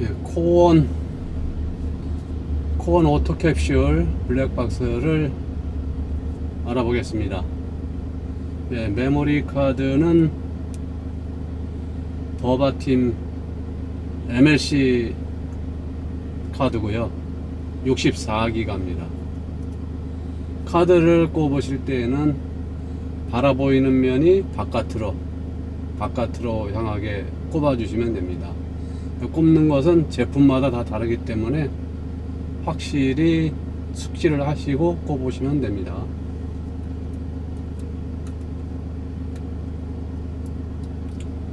예, 코온 코온 오토캡슐 블랙박스를 알아보겠습니다. 예, 메모리 카드는 버바팀 MLC 카드고요. 64기가입니다. 카드를 꼽으실 때에는 바라 보이는 면이 바깥으로 바깥으로 향하게 꼽아 주시면 됩니다. 꼽는 것은 제품마다 다 다르기 때문에 확실히 숙지를 하시고 꼽으시면 됩니다.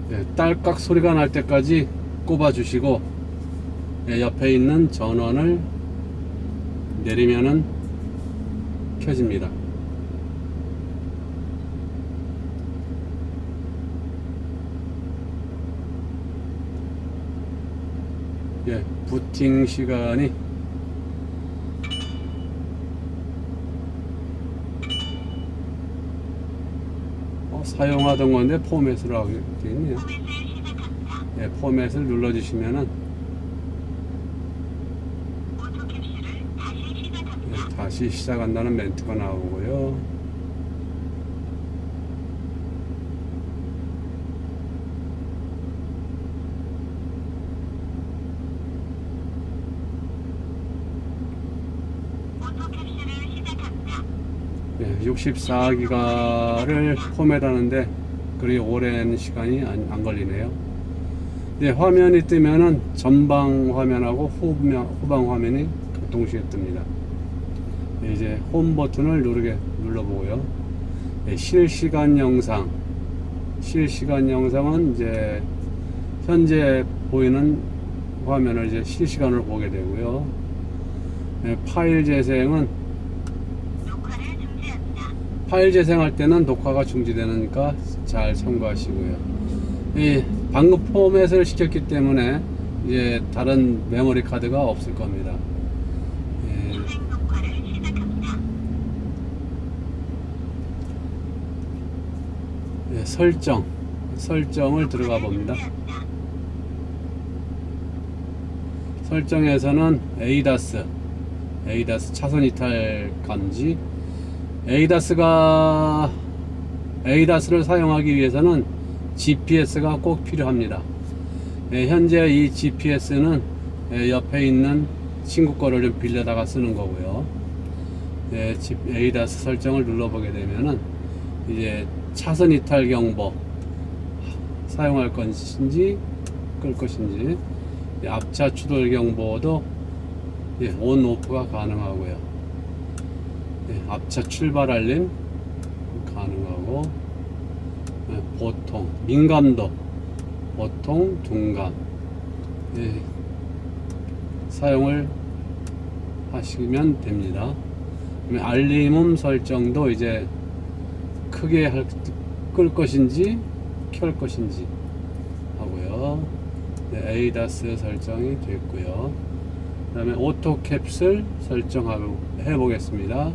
네, 딸깍 소리가 날 때까지 꼽아 주시고 네, 옆에 있는 전원을 내리면은 켜집니다. 예, 부팅 시간이 어, 사용하던 건데 포맷으로 되어 있네요. 예, 포맷을 눌러주시면은 예, 다시 시작한다는 멘트가 나오고요. 예, 64기가를 포맷하는데 그리 오랜 시간이 안, 안 걸리네요. 네, 화면이 뜨면은 전방 화면하고 후면, 후방 화면이 동시에 뜹니다. 네, 이제 홈 버튼을 누르게 눌러보고요. 네, 실시간 영상. 실시간 영상은 이제 현재 보이는 화면을 이제 실시간으로 보게 되고요. 네, 파일 재생은 파일 재생할 때는 녹화가 중지되니까 잘 참고하시고요. 이 방금 포맷을 시켰기 때문에 이제 다른 메모리 카드가 없을 겁니다. 예, 예, 설정 설정을 들어가 봅니다. 설정에서는 에이다스 에이다스 차선 이탈 감지 에이다스가 에이다스를 사용하기 위해서는 GPS가 꼭 필요합니다. 예, 현재 이 GPS는 예, 옆에 있는 친구 거를 좀 빌려다가 쓰는 거고요. 예, 에이다스 설정을 눌러보게 되면은 이제 차선 이탈 경보 사용할 것인지 끌 것인지 예, 앞차 추돌 경보도 예, 온 오프가 가능하고요. 예, 앞차 출발 알림 가능하고 예, 보통 민감도 보통 중감 예, 사용을 하시면 됩니다. 알림음 설정도 이제 크게 할, 끌 것인지 켤 것인지 하고요. 네, 에이다스 설정이 됐고요. 그 다음에 오토 캡슐 설정하고 해보겠습니다.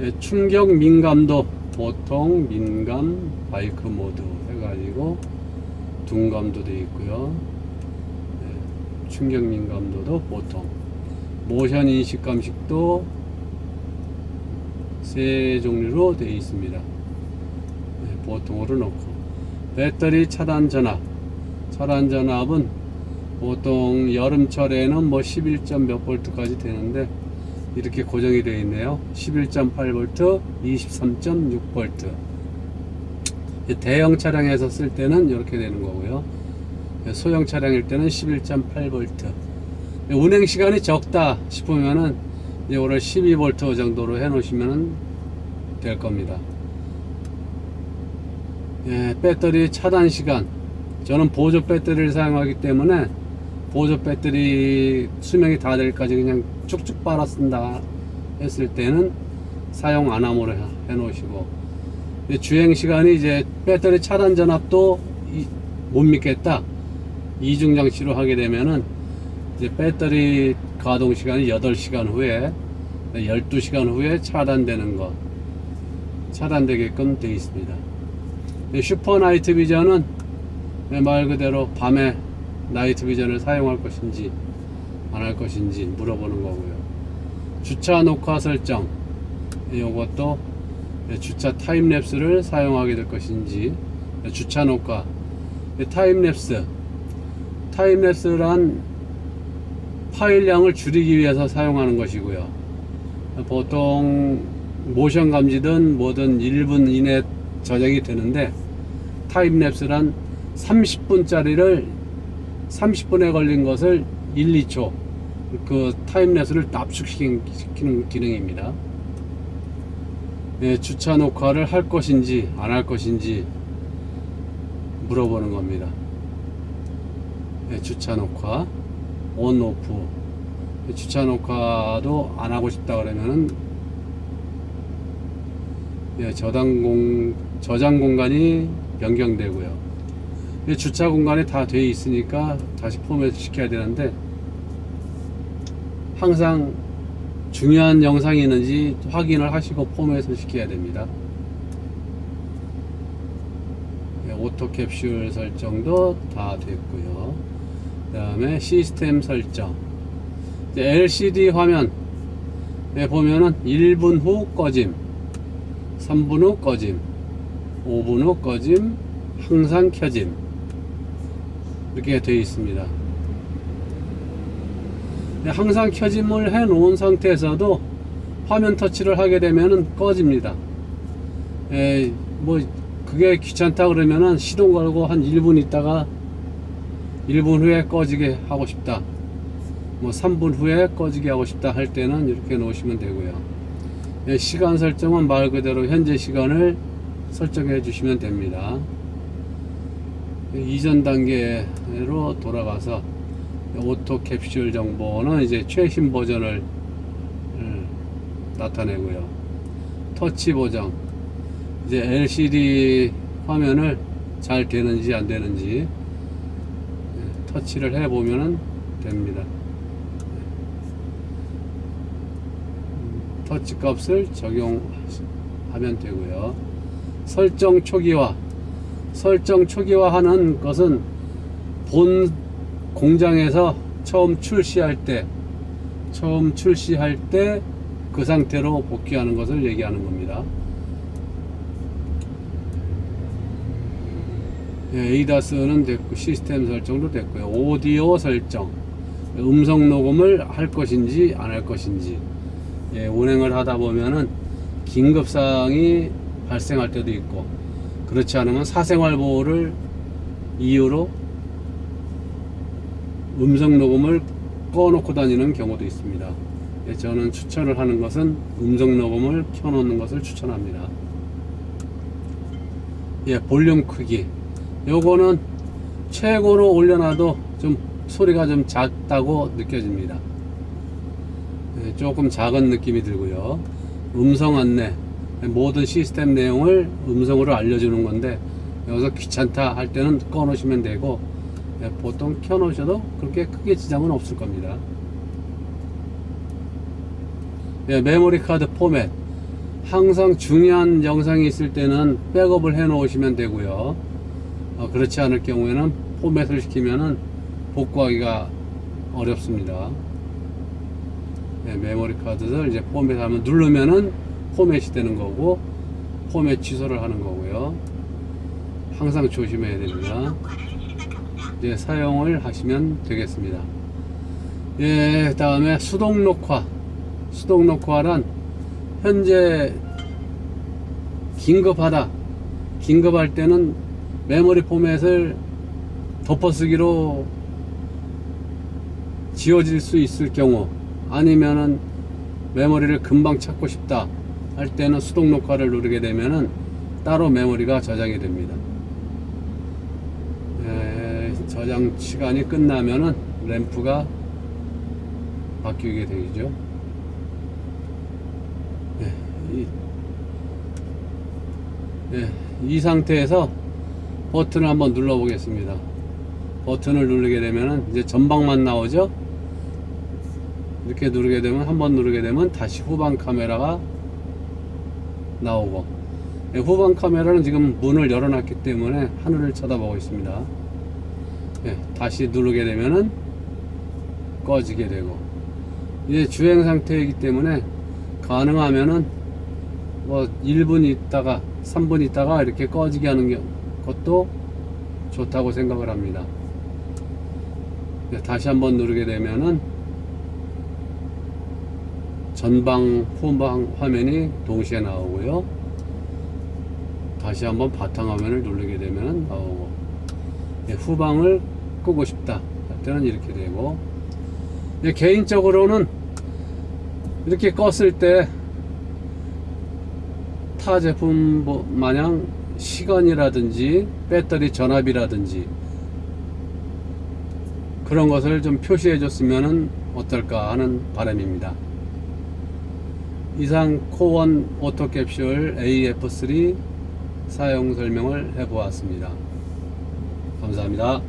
예, 충격 민감도 보통 민감 바이크 모드 해가지고 둔감도 되어 있고요. 예, 충격 민감도도 보통 모션 인식 감식도 세 종류로 되어 있습니다. 예, 보통으로 놓고 배터리 차단 전압 차단 전압은 보통 여름철에는 뭐 11점 몇 볼트까지 되는데 이렇게 고정이 되어 있네요. 11.8V, 23.6V. 대형 차량에서 쓸 때는 이렇게 되는 거고요. 소형 차량일 때는 11.8V. 운행 시간이 적다 싶으면은 이제 오늘 12V 정도로 해 놓으시면 될 겁니다. 예, 배터리 차단 시간. 저는 보조 배터리를 사용하기 때문에 보조 배터리 수명이 다 될까지 그냥 쭉쭉 빨아 쓴다. 했을 때는 사용 안 함으로 해- 해 놓으시고. 주행 시간이 이제 배터리 차단 전압도 이- 못 믿겠다. 이중 장치로 하게 되면은 이제 배터리 가동 시간이 8시간 후에 12시간 후에 차단되는 거 차단되게끔 되어 있습니다. 슈퍼 나이트 비전은 말 그대로 밤에 나이트 비전을 사용할 것인지 안 할 것인지 물어보는 거고요. 주차 녹화 설정 이것도 주차 타임랩스를 사용하게 될 것인지 주차 녹화 타임랩스 타임랩스란 파일량을 줄이기 위해서 사용하는 것이고요. 보통 모션 감지든 뭐든 1분 이내 저장이 되는데 타임랩스란 30분짜리를 30분에 걸린 것을 1, 2초 그 타임랩스를 압축시키는 기능입니다. 예, 주차 녹화를 할 것인지 안 할 것인지 물어보는 겁니다. 예, 주차 녹화 온 오프 예, 주차 녹화도 안 하고 싶다 그러면은 예, 저장 공 저장 공간이 변경되고요. 예, 주차 공간이 다 돼 있으니까 다시 포맷 시켜야 되는데 항상 중요한 영상이 있는지 확인을 하시고 포맷을 시켜야 됩니다. 예, 오토 캡슐 설정도 다 됐고요. 그 다음에 시스템 설정. LCD 화면 에 보면은 1분 후 꺼짐, 3분 후 꺼짐, 5분 후 꺼짐, 항상 켜짐. 이렇게 되어 있습니다. 네, 항상 켜짐을 해 놓은 상태에서도 화면 터치를 하게 되면은 꺼집니다. 에, 뭐 그게 귀찮다 그러면은 시동 걸고 한 1분 있다가 1분 후에 꺼지게 하고 싶다. 뭐 3분 후에 꺼지게 하고 싶다 할 때는 이렇게 놓으시면 되고요. 예, 시간 설정은 말 그대로 현재 시간을 설정해 주시면 됩니다. 예, 이전 단계로 돌아가서 오토 캡슐 정보는 이제 최신 버전을 음, 나타내고요. 터치 보정 이제 LCD 화면을 잘 되는지 안 되는지 예, 터치를 해 보면은 됩니다. 음, 터치 값을 적용하면 되고요. 설정 초기화 설정 초기화하는 것은 본 공장에서 처음 출시할 때 처음 출시할 때 그 상태로 복귀하는 것을 얘기하는 겁니다. 예, 에이다스는 됐고 시스템 설정도 됐고요. 오디오 설정 음성 녹음을 할 것인지 안 할 것인지 예, 운행을 하다 보면은 긴급 사항이 발생할 때도 있고 그렇지 않으면 사생활 보호를 이유로 음성 녹음을 꺼놓고 다니는 경우도 있습니다. 예, 저는 추천을 하는 것은 음성 녹음을 켜놓는 것을 추천합니다. 예, 볼륨 크기. 요거는 최고로 올려놔도 좀 소리가 좀 작다고 느껴집니다. 예, 조금 작은 느낌이 들고요. 음성 안내. 모든 시스템 내용을 음성으로 알려주는 건데 여기서 귀찮다 할 때는 꺼놓으시면 되고 예, 보통 켜놓으셔도 그렇게 크게 지장은 없을 겁니다. 예, 메모리 카드 포맷 항상 중요한 영상이 있을 때는 백업을 해 놓으시면 되고요. 어, 그렇지 않을 경우에는 포맷을 시키면은 복구하기가 어렵습니다. 예, 메모리 카드를 이제 포맷하면 누르면은 포맷이 되는 거고 포맷 취소를 하는 거고요. 항상 조심해야 됩니다. 이제 사용을 하시면 되겠습니다. 예, 다음에 수동 녹화. 수동 녹화란 현재 긴급하다. 긴급할 때는 메모리 포맷을 덮어쓰기로 지워질 수 있을 경우 아니면은 메모리를 금방 찾고 싶다 할 때는 수동 녹화를 누르게 되면은 따로 메모리가 저장이 됩니다. 에, 저장 시간이 끝나면은 램프가 바뀌게 되죠. 예, 이, 예, 이 상태에서 버튼을 한번 눌러 보겠습니다. 버튼을 누르게 되면은 이제 전방만 나오죠. 이렇게 누르게 되면 한 번 누르게 되면 다시 후방 카메라가 나오고 예, 후방 카메라는 지금 문을 열어놨기 때문에 하늘을 쳐다보고 있습니다. 예, 다시 누르게 되면은 꺼지게 되고 이제 주행 상태이기 때문에 가능하면은 뭐 1분 있다가 3분 있다가 이렇게 꺼지게 하는 게- 것도 좋다고 생각을 합니다. 예, 다시 한번 누르게 되면은 전방 후방 화면이 동시에 나오고요. 다시 한번 바탕 화면을 누르게 되면 나오고 예, 후방을 끄고 싶다 할 때는 이렇게 되고 예, 개인적으로는 이렇게 껐을 때 타 제품 뭐 마냥 시간이라든지 배터리 전압이라든지 그런 것을 좀 표시해 줬으면 어떨까 하는 바람입니다. 이상 코원 오토캡슐 AF3 사용 설명을 해 보았습니다. 감사합니다.